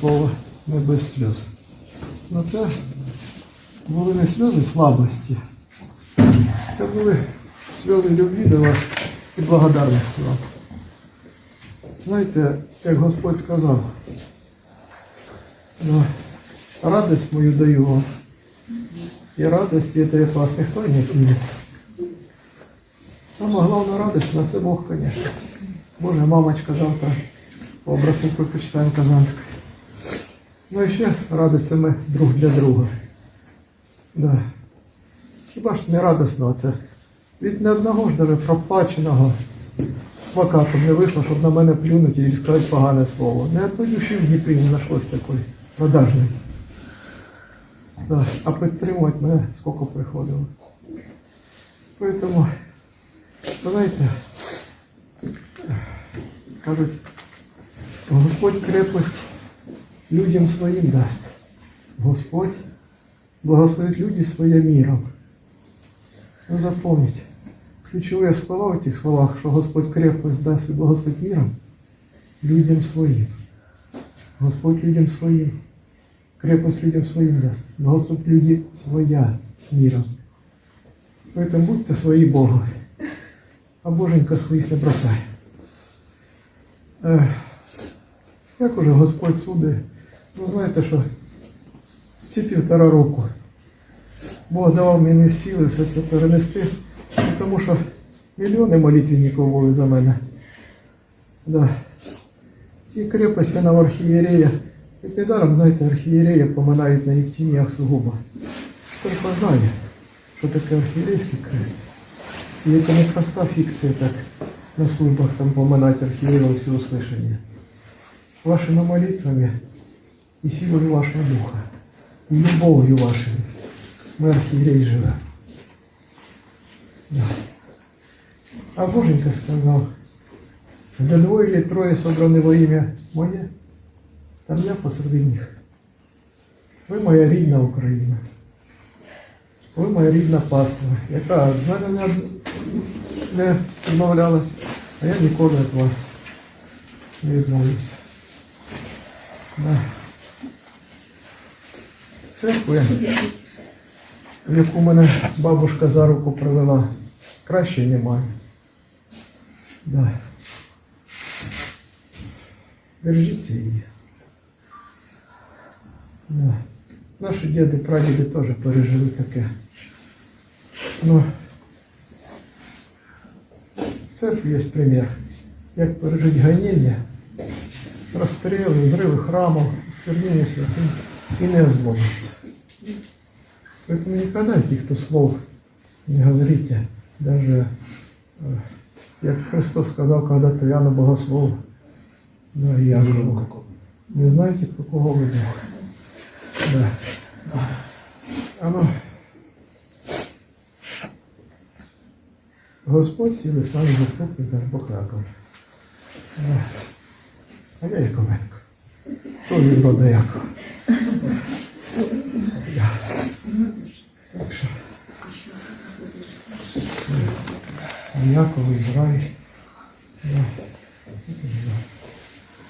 слово не без сльоз. Ну це були не сльози слабості. Це були сльози любві до вас і благодарності вам. Знаєте, як Господь сказав, ну, радость мою даю вам. І радості это от вас ніхто не отнимет. Сама главная радость на це Бог, конечно. Боже, мамочка завтра образ який почитаємо Казанський. Ну і ще радуйся ми друг для друга. Да. Хіба ж не радосно це? Від не одного ж даже проплаченого з плакатом не вийшло, щоб на мене плюнути і сказати погане слово. Не одної душі в Дніпрі не знайшлось такої продажної. Да. А підтримувати мене скільки приходило. Поэтому, знаєте, кажуть, Господь крепость людям своїм дасть. Господь благословит люди своє миром. Ну, запомните, ключовые слова в этих словах, что Господь крепость даст и благословит миром людям своим. Господь людям своим. Крепость людям своим даст. Благословит люди своя миром. Поэтому будьте свои Богу. А Боженька своїх не бросай. Ех, як уже Господь суди, Ну знаєте що, ці півтора року Бог давав мені сили все це перенести, тому що мільйони молитвенників були за мене. Да. І крепості на архієрея. І недаром, знаєте, архієрея поминають на Євтіміях сугубо. Только знали, що таке архієрейський крест. І це не проста фікція так на службах там поминати архиереев все услышание. Вашими молитвами и силой вашего духа, и любовью вашей мы архиерей. Да. А Боженька сказал, де двоє или троє собраны во ім'я моє, там я посреди них. Ви моя рідна Україна. Ви моя рідна паства, яка від мене не, не відмовлялась, а я ніколи від вас не відмовлюся. Да. Церкви, в яку мене бабушка за руку привела, краще немає. Да. Держіться її. Да. Наші діди, прадіди теж пережили таке. Ну, в церкві є примір, як пережити гонення, розстріли, зриви храму, сквернення святим і не озлобиться. Поэтому никогда каких-то слов не говорите, даже э, як Христос сказав когда-то Яну Богослову, да, і Якову, не знаєте, про кого ви Бог. Да. Оно. Господь сіли нами заступник наш Бог Яков. А я Яковенко. Хто від рода Якова? Я. Так що. е, Яков, Ізраїль. Да.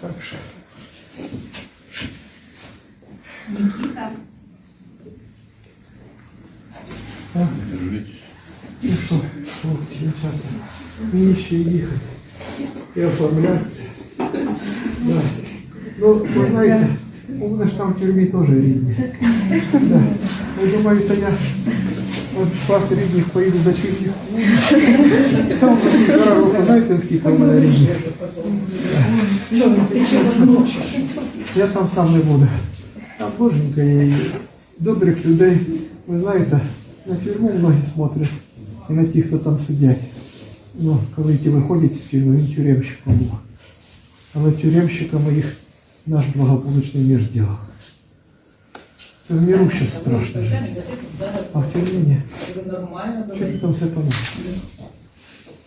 Так що. Никита. Так. Ну що, хлопці, дівчата, мені ще їхати і оформлятися. Да. Ну, ви знаєте, у мене ж там в тюрмі теж рідні. Да. Ви думаєте, я от вас рідних поїду до чиїх? Там півтора року, знаєте, скільки у мене рідних? Ти чого ночиш? Я там сам не буду. А боженька і добрих людей. Ви знаєте, на тюрму многі смотрять. І на тих, хто там сидять. Ну, коли ті виходять з тюрми, він тюремщиком був. Але тюремщиками їх наш благополучний мір зробив. Це в міру ще страшно жити. А в тюрмі ні. Нормально Що ти там все поносиш?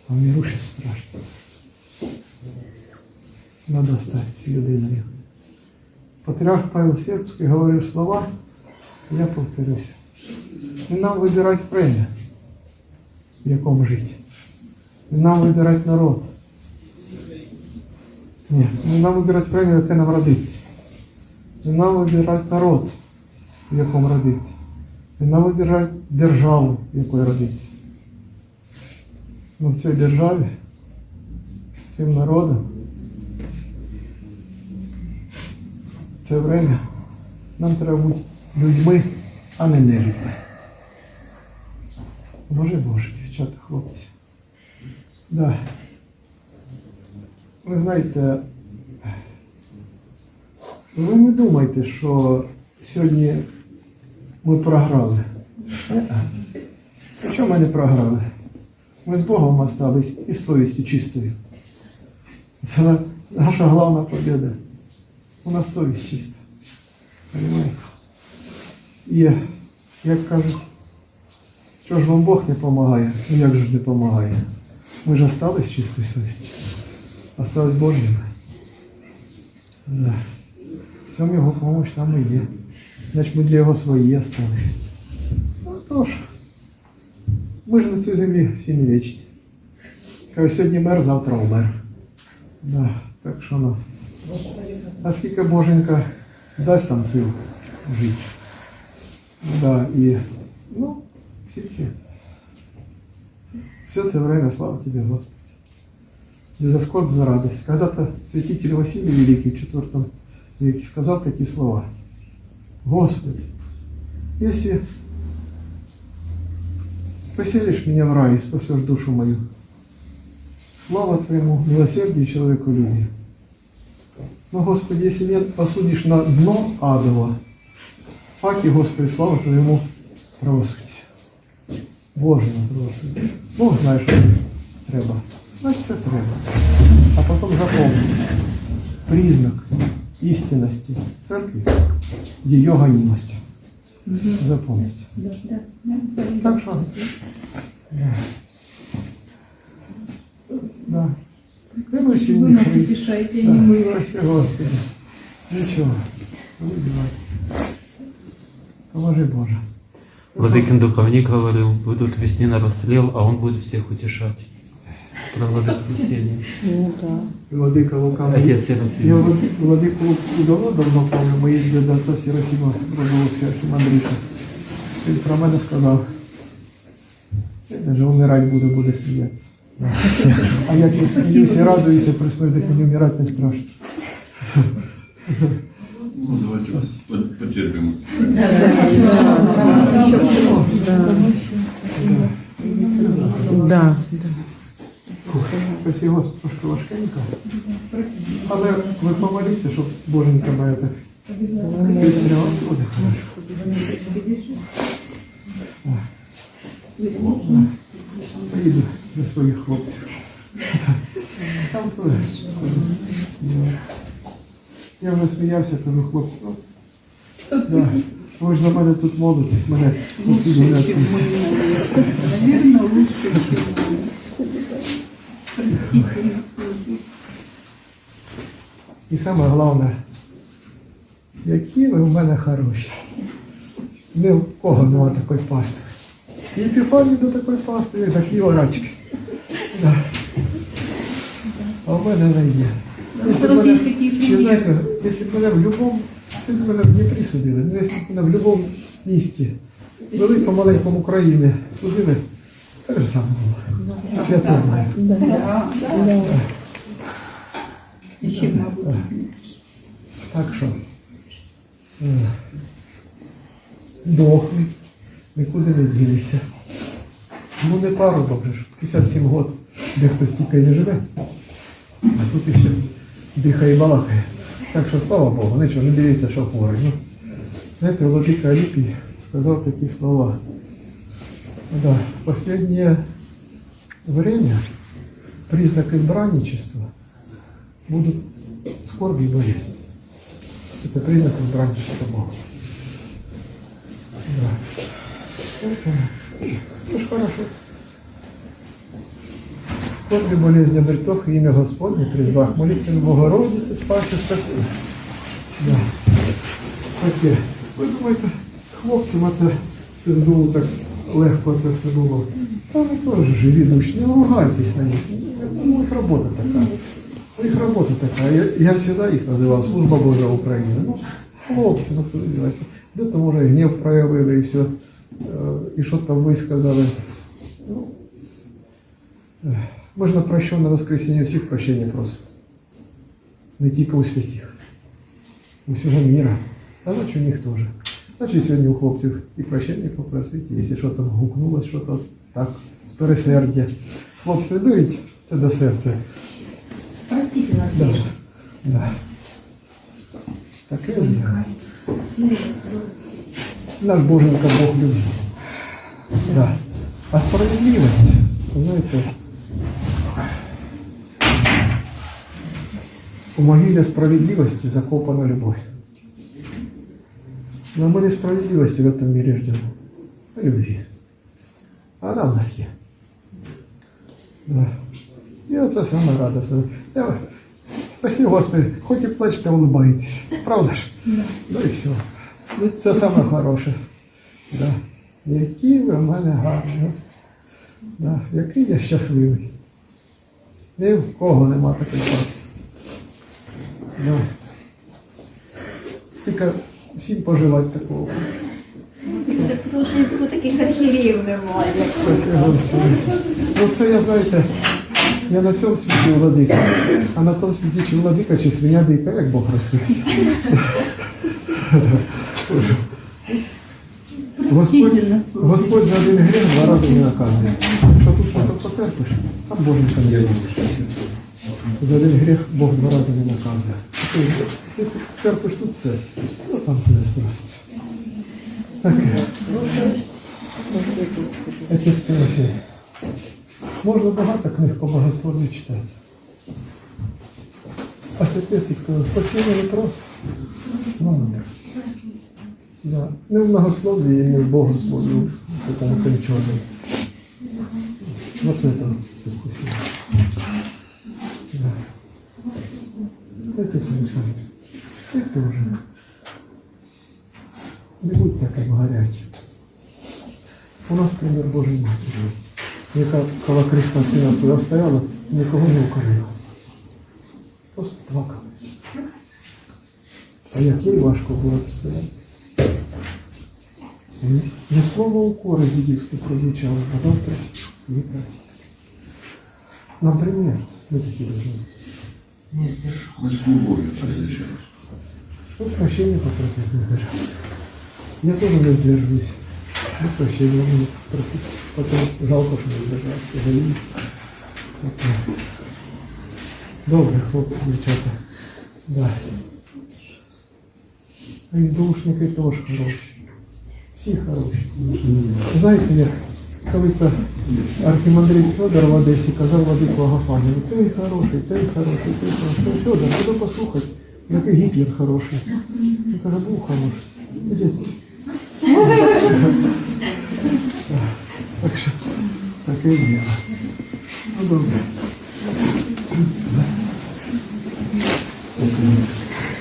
А в міру ще страшно. Надо стати цією людиною. Патріарх Павел Сербський говорив слова, я повторюся. Не нам вибирати премію, в якому жити. Не нам вибирати народ. Ні, не нам вибирати премію, яка нам родиться. Не нам вибирати народ, в якому родиться. Не нам вибирати державу, в якій родиться. Ну в цій державі з цим народом в це время нам треба бути людьми, а не нелюдьми. Боже Боже, дівчата, хлопці. Да. Ви знаєте, ви не думайте, що сьогодні ми програли. Е-е. Ми не програли? Ми з Богом остались і з совістю чистою. Це наша головна побіда. У нас совість чиста. Понимаєте? І, як кажуть, що ж вам Бог не допомагає? Ну як же не допомагає? Ми ж остались чистою совістю. Остались Божніми. Да. В цьому його помощь саме є. Значить ми для його свої остались. Ну тож, ми ж на цій землі всі не вічні. Кажуть, сьогодні мер, завтра умер. Да, так що ну. А скільки Боженька дасть нам сил жити. Да, і, ну, всі ці. Все це время, слава тебе, Господи. И за скорбь, за радость. Когда-то святитель Василий Великий в IV веке сказал такие слова. Господи, если поселишь меня в рай и спасешь душу мою, слава Твоему, милосердию и человеколюбию. Но, Господи, если нет, посудишь на дно адово, паки, Господи, слава Твоему правосудию. Божому правосудию. Бог знає, що треба Значить, це треба. А потім запомни. Признак істинності церкви її ганимості. Запомните. Так що. Да. Да. Следующий Вы нас утешаете, не мы вас. Спасибо, Господи. Ничего. Выбиваться. Поможи, Боже. Владыкин духовник говорил, будут весны на расстрел, а он будет всех утешать. Про владыку Весенний. Владыка Лука. Отец Я Серафим. Влад- владыку Луку давно давно помню, ми їздили до отца Серафіма, родового Серафіма Андрійка. Він про мене сказав, це даже умирать буде, буде сміятися. Да. А як я сміюся і радуюся, при смерті мені вмирати не страшно. Ну, давайте по- потерпим. Да. Спасибо, Господи, трошки важкенько. Але ви помоліться, щоб Боженька моя так. Поїду до своїх хлопців. Я вже сміявся, кажу, хлопці, ну, да. ви ж за мене тут молитесь, мене отсюди не відпустять. Наверное, лучше, чем мы. Простите Господи. І саме головне, які ви в мене хороші. Ні в кого нема такої пасти. І Епіфаній до такої пасти, і такі орачки. Да. А в мене не є. Якщо б мене- знаєте, якщо б мене в будь-якому, мене в Дніпрі судили, ну якщо б мене в будь-якому місті, великому, маленькому Україні судили, так же саме було. Я це знаю. Мабуть. Так що е, дохли, нікуди не ділися. Ну не парубок же ж, 57 год, дехто стільки не живе, а тут іще дихає і балакає. Так що слава Богу, нічого, не дивіться, що хворий. Ну, знаєте, Владика Аліпій сказав такі слова. Да, последнее время признак избранничества будут скорби и болезни. Это признак избранничества Бога. Да. Это ж хорошо. Скорби, болезни, обретох, и имя Господне призвах. Молитвен Богородицы, спаси, спаси. Да. Таке. Ви думаєте, хлопцям це все було так легко це все було. Та вони теж живі душі, не ругайтесь на них. Ну, у них робота така. У них робота така. Я, я завжди їх називав Служба Божа України. Ну, Хлопці, ну подивилися. Де то може гнів проявили і все. Е, І що там висказали. Ну, ех, можна прощення на воскресіння всіх прощення просимо. Не тільки у святих. Усього міра. А значить у них теж. Значить сьогодні у хлопців і прощення попросити, якщо що там гукнулось, що то так, з пересердя. Хлопці, не беріть це до серця. Простите нас, Да. Да. Таке діло. Наш Боженька Бог любить. Да. А справедливість, знаєте, у могилі справедливости закопана любовь. Но мы не справедливости в этом мире ждем, а любви. А она у нас є. Да. І оце саме радісне. Я- Спасибо, Господи, хоч і плачете, улыбаєтесь. Правда ж? Ну і все. Це саме хороше. Да. Які ви в мене гарні, Господи. Да. Який я щасливий. Ні в кого нема такої праці. Да. Тільки всім пожелати такого. Тому що таких архівів немає. Господи. Ну це я, знаєте, я на цьому світі владика, а на тому світі чи владика, чи свиня дика, як Бог розсудить. Господь, Господь за один гріх два рази не наказує. Якщо тут щось потерпиш, там Боженька не зробиш. За один гріх Бог два рази не наказує. Ти терпиш тут це, там не спроситься. Таке. Отець Тимофій. Можна багато книг по богослов'ю читати. А святець сказав, спасіння не просто. Ну, ні. Да. Не в многословии, не в богословии, такому конченому. Вот это спасибо. Да. Отец Александр, ты тоже. Не будь таким горячим. У нас пример Божий Матері є. Яка коло Христа сина свого стояла, нікого не укорила. Просто плакала. А як їй важко було писати. Не слово укора з дідівськи прозвучало, а завтра не праздник. Например, ми такі должны. Мы с любовью раз. Ну, прощения попросить не сдержался. Я тоже не сдерживаюсь. Ну, прощения не просить. Потом жалко, что не сдержался. Таке. Добре, хлопці. Да. А СБУшники теж хороші. Всі хороші. Знаєте, як коли-то архімандрит Федор в Одесі казав Владику Агафаніну, ти хороший, ти хороший, ти хороший. Федор, куди послухати, який Гітлер хороший. Він каже, був хороший. Дідець. Так що, таке діло. Ну, добре.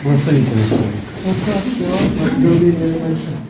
Благословите нас. Оце все, так, до менше.